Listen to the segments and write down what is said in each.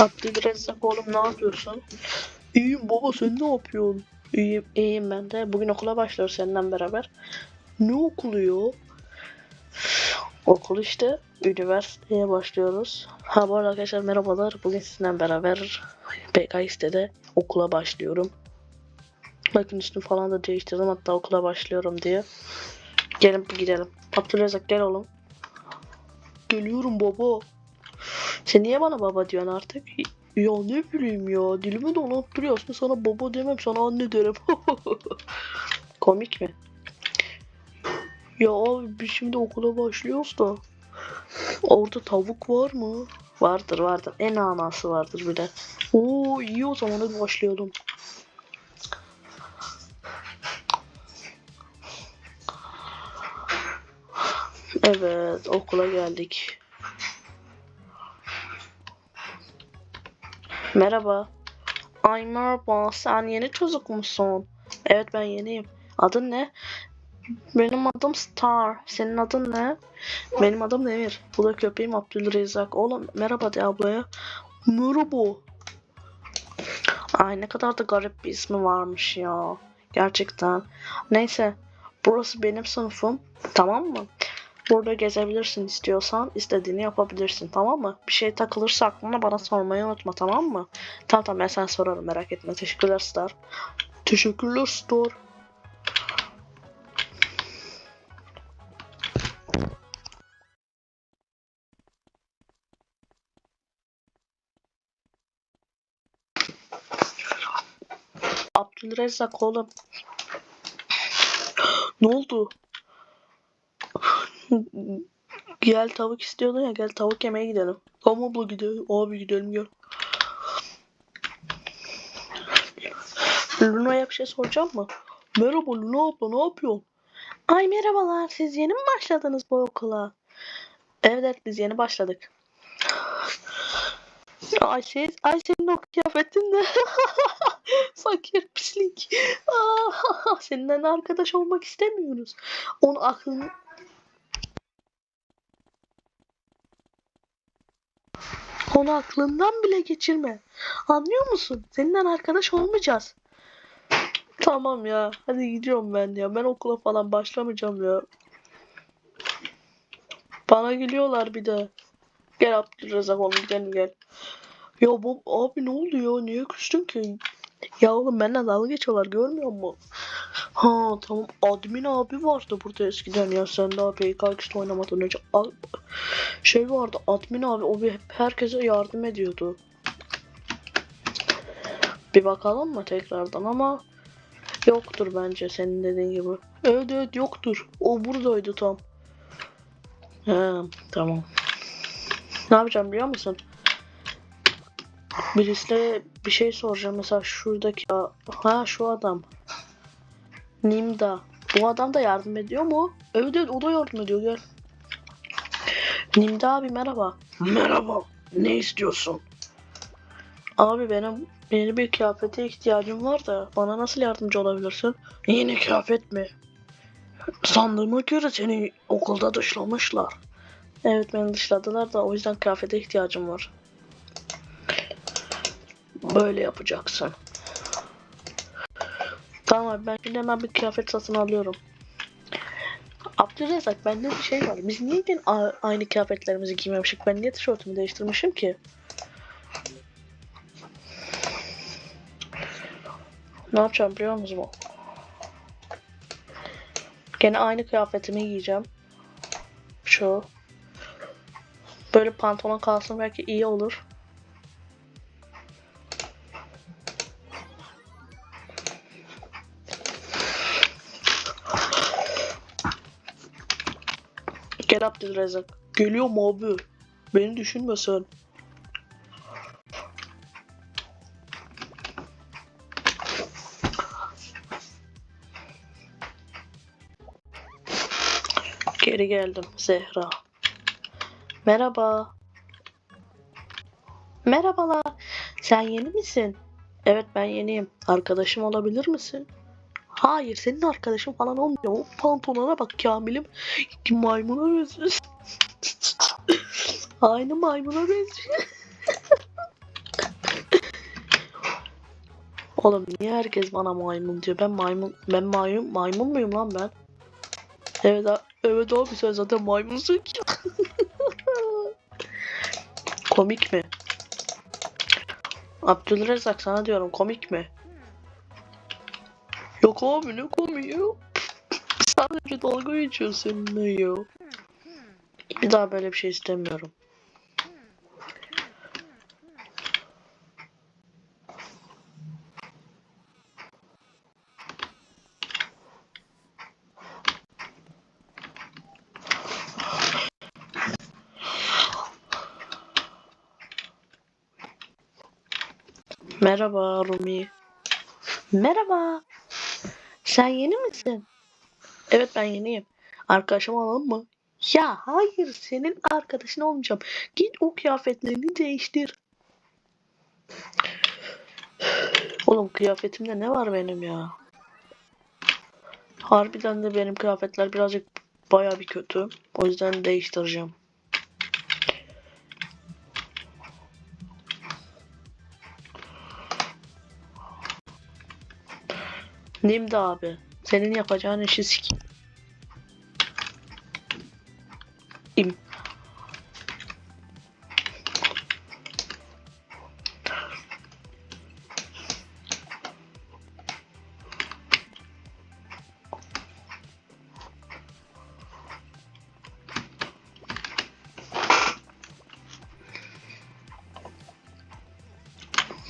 Abdülrezzak oğlum ne yapıyorsun? İyiyim baba sen ne yapıyorsun? İyiyim, iyiyim ben de. Bugün okula başlıyoruz seninle beraber. Ne okulu ya? Okul işte. Üniversiteye başlıyoruz. Ha bu arada arkadaşlar merhabalar. Bugün sizinle beraber PKX'de okula başlıyorum. Bakın üstümü falan da değiştirdim hatta okula başlıyorum diye. Gelin gidelim. Abdülrezzak gel oğlum. Geliyorum baba. Sen niye bana baba diyorsun artık? Ya ne bileyim ya dilimi dolanıp duruyorsun sana baba demem sana anne derim. Komik mi? Ya abi biz şimdi okula başlıyoruz da orada tavuk var mı? Vardır vardır en anası vardır bir de. Oo iyi o zaman hadi başlayalım. Evet okula geldik. Merhaba. Ay merhaba sen yeni çocuk musun? Evet ben yeniyim. Adın ne? Benim adım Star. Senin adın ne? Benim adım Emir. Bu da köpeğim Abdülrezzak. Oğlum merhaba de ablaya. Merhaba. Ay ne kadar da garip bir ismi varmış ya. Gerçekten. Neyse. Burası benim sınıfım. Tamam mı? Burada gezebilirsin istiyorsan. istediğini yapabilirsin. Tamam mı? Bir şey takılırsa aklına bana sormayı unutma. Tamam mı? Tamam tamam ben sana sorarım merak etme. Teşekkürler Star. Teşekkürler Star. Abdülrezzak oğlum. ne oldu? Gel tavuk istiyordun ya gel tavuk yemeye gidelim. Tamam abla gidelim. Abi gidelim gel. Luna'ya bir şey soracağım mı? Merhaba Luna abla ne yapıyorsun? Ay merhabalar siz yeni mi başladınız bu okula? Evet biz yeni başladık. Ay siz, ay senin o kıyafetin de fakir pislik. Ah, Seninle arkadaş olmak istemiyoruz. Onu aklın Onu aklından bile geçirme. Anlıyor musun? Seninle arkadaş olmayacağız. Tamam ya. Hadi gidiyorum ben ya. Ben okula falan başlamayacağım ya. Bana geliyorlar bir de. Gel Abdülrezzak oğlum gidelim gel. Ya bu abi ne oldu ya? Niye küstün ki? Ya oğlum benimle dalga geçiyorlar görmüyor musun? Ha tamam admin abi vardı burada eskiden ya sen daha PKX'de oynamadan önce. Şey vardı admin abi o bir herkese yardım ediyordu. Bir bakalım mı tekrardan ama yoktur bence senin dediğin gibi. Evet evet yoktur. O buradaydı tam. He tamam. Ne yapacağım biliyor musun? Birisine bir şey soracağım. Mesela şuradaki ha şu adam. Nimda. Bu adam da yardım ediyor mu? Evet evet o da yardım ediyor gel. Nimda abi merhaba. Merhaba. Ne istiyorsun? Abi benim yeni bir kıyafete ihtiyacım var da bana nasıl yardımcı olabilirsin? Yeni kıyafet mi? Sandığıma göre seni okulda dışlamışlar. Evet beni dışladılar da o yüzden kıyafete ihtiyacım var. Böyle yapacaksın. Tamam abi ben şimdi hemen bir kıyafet satın alıyorum. Abdülrezzak bende bir şey var. Biz niye a- aynı kıyafetlerimizi giymemişik? Ben niye tişörtümü değiştirmişim ki? Ne yapacağım biliyor musun? Gene aynı kıyafetimi giyeceğim. Şu. Böyle pantolon kalsın belki iyi olur. Abdülrezzak. Geliyorum abi. Beni düşünme sen. Geri geldim Zehra. Merhaba. Merhabalar. Sen yeni misin? Evet ben yeniyim. Arkadaşım olabilir misin? Hayır senin arkadaşın falan olmuyor. O pantolona bak Kamil'im. Maymuna benziyor. Aynı maymuna benziyor. Oğlum niye herkes bana maymun diyor? Ben maymun ben maymun maymun muyum lan ben? Evet evet abi sen zaten maymunsun ki. komik mi? Abdülrezzak sana diyorum komik mi? Yok abi ne komik ya? Sadece dalga geçiyor seninle ya. Bir daha böyle bir şey istemiyorum. Merhaba Rumi. Merhaba. Sen yeni misin? Evet ben yeniyim. Arkadaşım alalım mı? Ya hayır senin arkadaşın olmayacağım. Git o kıyafetlerini değiştir. Oğlum kıyafetimde ne var benim ya? Harbiden de benim kıyafetler birazcık baya bir kötü. O yüzden değiştireceğim. Nimdi abi. Senin yapacağın işi sik. İm.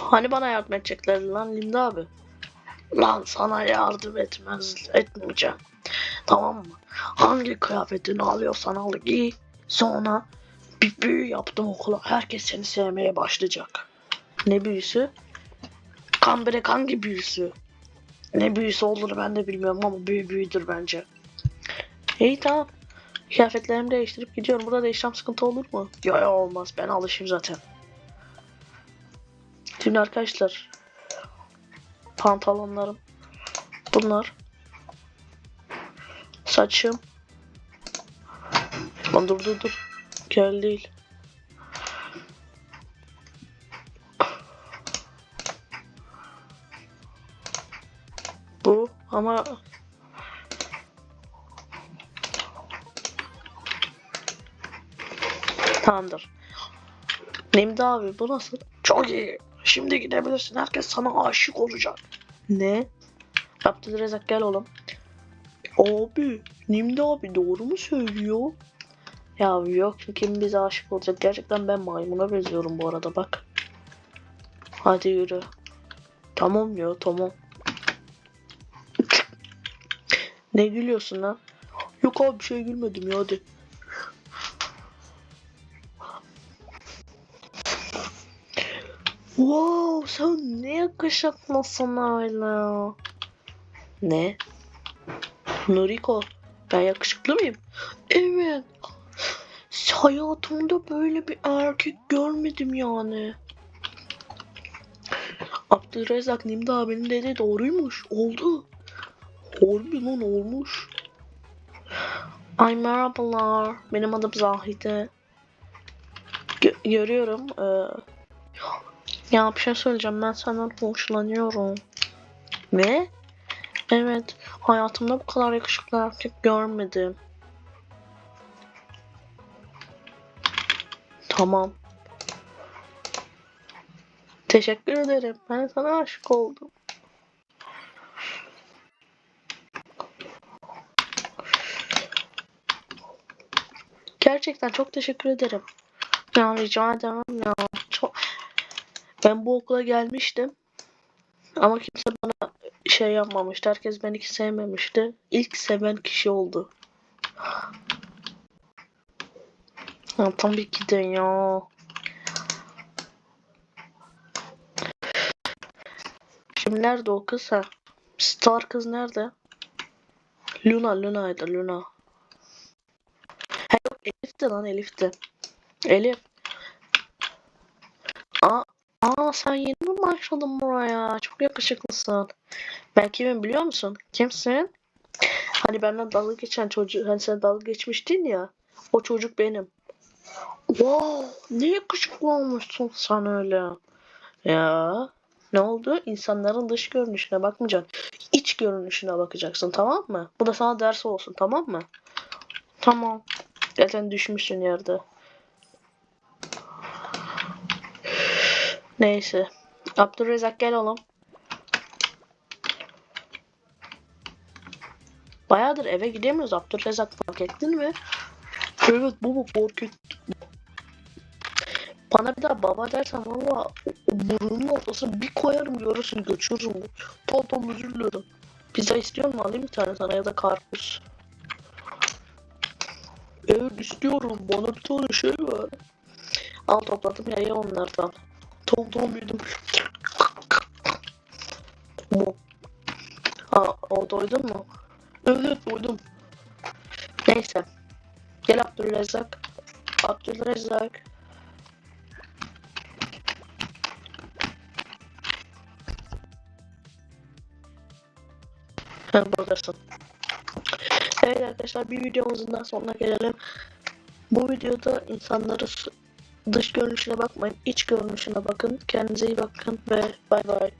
Hani bana yardım edeceklerdi lan Limda abi? Lan sana yardım etmez, etmeyeceğim. Tamam mı? Hangi kıyafetini alıyorsan al giy. Sonra bir büyü yaptım okula. Herkes seni sevmeye başlayacak. Ne büyüsü? Kambere hangi büyüsü? Ne büyüsü olur ben de bilmiyorum ama büyü büyüdür bence. İyi tamam. Kıyafetlerimi değiştirip gidiyorum. Burada değişsem sıkıntı olur mu? Yok yok olmaz. Ben alışayım zaten. Şimdi arkadaşlar pantolonlarım. Bunlar. Saçım. Lan dur dur dur. Kel değil. Bu ama tamamdır. Nemdi abi bu nasıl? Çok iyi. Şimdi gidebilirsin. Herkes sana aşık olacak. Ne? Abdülrezzak gel oğlum. Abi, Nimdi abi doğru mu söylüyor? Ya yok kim bize aşık olacak? Gerçekten ben maymuna benziyorum bu arada bak. Hadi yürü. Tamam ya tamam. ne gülüyorsun lan? Yok abi bir şey gülmedim ya hadi. Wow sen ne yakışıklısın öyle. Ne? Noriko ben yakışıklı mıyım? Evet. Hayatımda böyle bir erkek görmedim yani. Abdülrezzak Nimdi abinin dediği doğruymuş. Oldu. Harbi lan olmuş. Ay merhabalar. Benim adım Zahide. Gö- görüyorum. Ee, ya bir şey söyleyeceğim. Ben senden hoşlanıyorum. Ne? Evet. Hayatımda bu kadar yakışıklı erkek görmedim. Tamam. Teşekkür ederim. Ben sana aşık oldum. Gerçekten çok teşekkür ederim. Ya rica ederim ya. Çok... Ben bu okula gelmiştim. Ama kimse bana şey yapmamıştı. Herkes beni hiç sevmemişti. İlk seven kişi oldu. Ya, tabii ki de ya. Şimdi nerede o kız ha? Star kız nerede? Luna, Luna'ydı Luna. Ha yok Elif'ti lan Elif'ti. Elif. Aa, sen yeni mi başladın buraya? Çok yakışıklısın. Ben kimim biliyor musun? Kimsin? Hani benden dalga geçen çocuk, hani sen dalga geçmiştin ya. O çocuk benim. Wow, ne yakışıklı olmuşsun sen öyle. Ya, Ne oldu? İnsanların dış görünüşüne bakmayacaksın. İç görünüşüne bakacaksın tamam mı? Bu da sana ders olsun tamam mı? Tamam. Zaten düşmüşsün yerde. Neyse. Abdurrezzak gel oğlum. Bayağıdır eve gidemiyoruz Abdurrezzak fark ettin mi? Evet baba fark ettim. Bana bir daha baba dersen valla burnunun ortasına bir koyarım görürsün göçürürüm. Tamam özür dilerim. Pizza istiyor musun alayım bir tane sana ya da karpuz. Evet istiyorum bana bir tane şey ver. Al topladım ya ye onlardan. Tamam yedim. Bu. Ha o doydun mu? Evet doydum. Neyse. Gel Abdülrezzak. Abdülrezzak. Ha buradasın. Evet arkadaşlar bir videomuzun daha sonuna gelelim. Bu videoda insanları dış görünüşüne bakmayın, iç görünüşüne bakın. Kendinize iyi bakın ve bay bay.